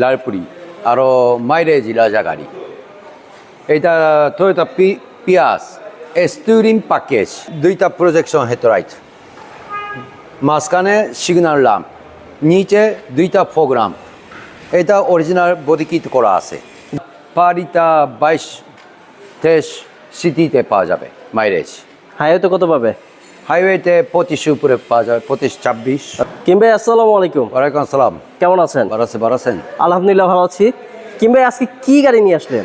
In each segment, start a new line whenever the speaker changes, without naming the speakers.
লালপুরি আরও মাইলেজ রাজা গাড়ি এটা Toyota P Prius touring package দুইটা প্রজেকশন হেডলাইট মাঝখানে সিগন্যাল ল্যাম্প নিচে দুইটা প্রোগ্রাম এটা অরিজিনাল বডি করা আছে। পারিটা বাইশ তেইশ সিটিতে পাওয়া যাবে মাইলেজ
হাইওয়েতে কত পাবে?
হাইওয়েতে পঁচিশ উপরে পাওয়া যাবে পঁচিশ ছাব্বিশ।
কিংবা আসসালামু আলাইকুম।
ওয়ালাইকুম আসসালাম।
কেমন আছেন?
বারাসে বারাসেন
আলহামদুলিল্লাহ ভালো আছি। কিংবা আজকে কি গাড়ি নিয়ে আসলেন?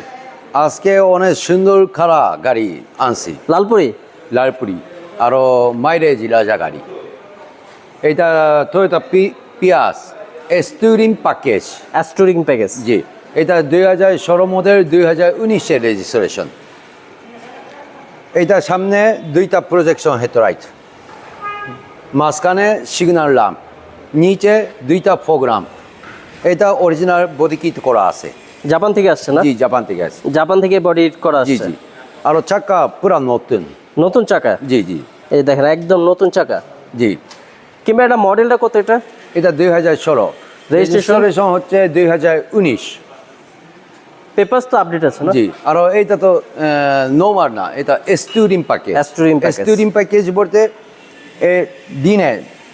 আজকে অনেক সুন্দর খারা গাড়ি আনছি।
লালপুরি?
লালপুরি আরও মাইলেজ রাজা গাড়ি। এটা পি পিয়াস স্টুরিং প্যাকেজ
অ্যাস্টোরিং প্যাকেজ
জি এটা দুই হাজার ষোলো মডেল দুই হাজার উনিশের রেজিস্ট্রেশন এটা সামনে দুইটা প্রজেকশন হেডলাইট মাঝখানে সিগন্যাল ল্যাম্প নিচে দুইটা প্রোগ্রাম এটা অরিজিনাল বডি কিট করা আছে।
জাপান থেকে আসছে না?
জি জাপান থেকে আসছে।
জাপান থেকে বডি করা
জি
আসছে
জি। আরও চাকা পুরা নতুন।
নতুন চাকা?
জি জি।
এই দেখেন একদম নতুন চাকা।
জি।
কিংবা এটা মডেলটা কত এটা?
এটা দুই হাজার ষোলো? রেজিস্ট্রেশন হচ্ছে দুই হাজার উনিশ।
পেপারস তো আপডেট আছে না?
জি আর এইটা তো নোমার না এটা স্টুডিং প্যাকেজ
Touring package.
স্টুডিং প্যাকেজ বলতে এ দিনে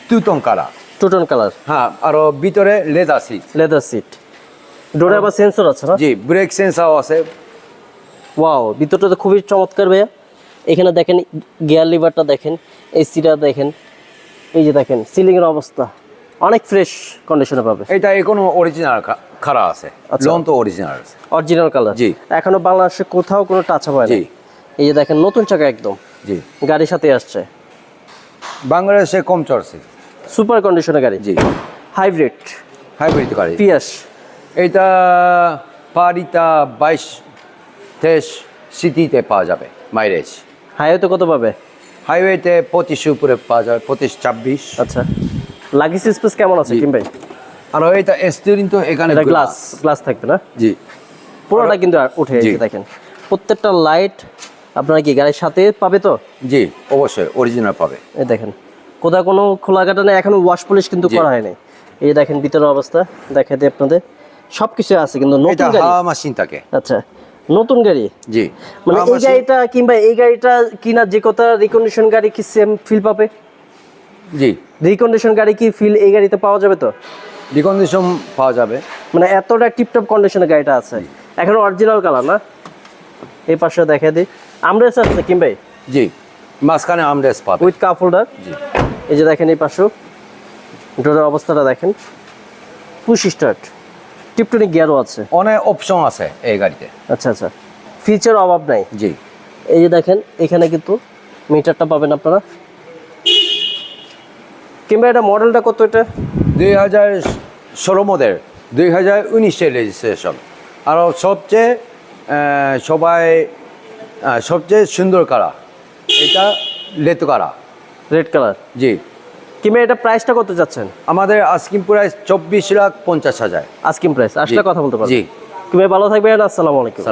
তুতন কারা
টুটন কালার।
হ্যাঁ আর ভিতরে লেদার সিট
লেদার সিট ডোরে আবার সেন্সর আছে না?
জি ব্রেক সেন্সার আছে।
ওয়াও ভিতরটা তো খুবই চমৎকার ভাইয়া। এখানে দেখেন গিয়ার লিভারটা দেখেন এসিটা দেখেন। এই যে দেখেন সিলিং এর অবস্থা। অনেক ফ্রেশ কন্ডিশনে পাবে।
এটা এখনও অরিজিনাল খারা আছে।
আচ্ছা।
লোন তো অরিজিনাল আছে।
অরিজিনাল কালার
জি।
এখনও বাংলাদেশে কোথাও কোনো টাচ হয় না।
জি।
এই যে দেখেন নতুন চাকা একদম।
জি।
গাড়ির সাথে আসছে।
বাংলাদেশে কম চড়ছে।
সুপার কন্ডিশনের গাড়ি।
জি।
হাইব্রিড
হাইব্রিড গাড়ি।
পিয়াস
এটা পারিটা বাইশ তেইশ সিটিতে পাওয়া যাবে মাইলেজ
হাইওয়েতে কত পাবে?
হাইওয়েতে পঁচিশ উপরে পাওয়া যাবে পঁচিশ ছাব্বিশ।
আচ্ছা। লাগিস স্পেস কেমন আছে। কিম ভাই?
আর এটা স্টিরিং তো এখানে
এটা গ্লাস গ্লাস থাকবে না?
জি।
পুরোটা কিন্তু উঠে। এসে দেখেন। প্রত্যেকটা লাইট আপনারা কি গাড়ির সাথে পাবে তো?
জি অবশ্যই অরিজিনাল পাবে।
এই দেখেন কোথাও কোনো খোলা কাটা নেই এখনও ওয়াশ পলিশ কিন্তু করা হয়নি। এই দেখেন ভিতরের অবস্থা দেখা দিই আপনাদের। সব কিছু আছে কিন্তু নতুন গাড়ি।
হাওয়া মেশিন থাকে।
আচ্ছা নতুন গাড়ি?
জি
মানে এই গাড়িটা কিংবা এই গাড়িটা কিনা যে কথা রিকন্ডিশন গাড়ি কি সেম ফিল পাবে?
জি।
রিকন্ডিশন গাড়ি কি ফিল এই গাড়িতে পাওয়া যাবে তো?
রিকন্ডিশন পাওয়া যাবে।
মানে এতটা টিপটপ কন্ডিশনের গাড়িটা আছে। এখন অরিজিনাল কালার না? এই পাশে দেখা দিই। আমরেস আছে কিম ভাই?
জি। মাঝখানে আমরেস পাবে।
উইথ কাপ হোল্ডার
জি।
এই যে দেখেন এই পাশেও। ডোরের অবস্থাটা দেখেন। পুশ স্টার্ট টিপটনিক গিয়ারও আছে।
অনেক অপশন আছে এই গাড়িতে।
আচ্ছা আচ্ছা। ফিচার অভাব নাই।
জি।
এই যে দেখেন এখানে কিন্তু মিটারটা পাবেন আপনারা। কিংবা এটা মডেলটা কত এটা?
দুই হাজার ষোলো মডেল দুই হাজার উনিশের রেজিস্ট্রেশন আর সবচেয়ে সবাই সবচেয়ে সুন্দর কারা এটা লেতু কারা
রেড কালার
জি।
কিংবা এটা প্রাইসটা কত যাচ্ছেন
আমাদের আস্কিম প্রাইস চব্বিশ লাখ পঞ্চাশ হাজার।
আস্কিম প্রাইস আসলে কথা বলতে পারবেন
জি।
কিংবা ভালো থাকবেন আসসালামু আলাইকুম।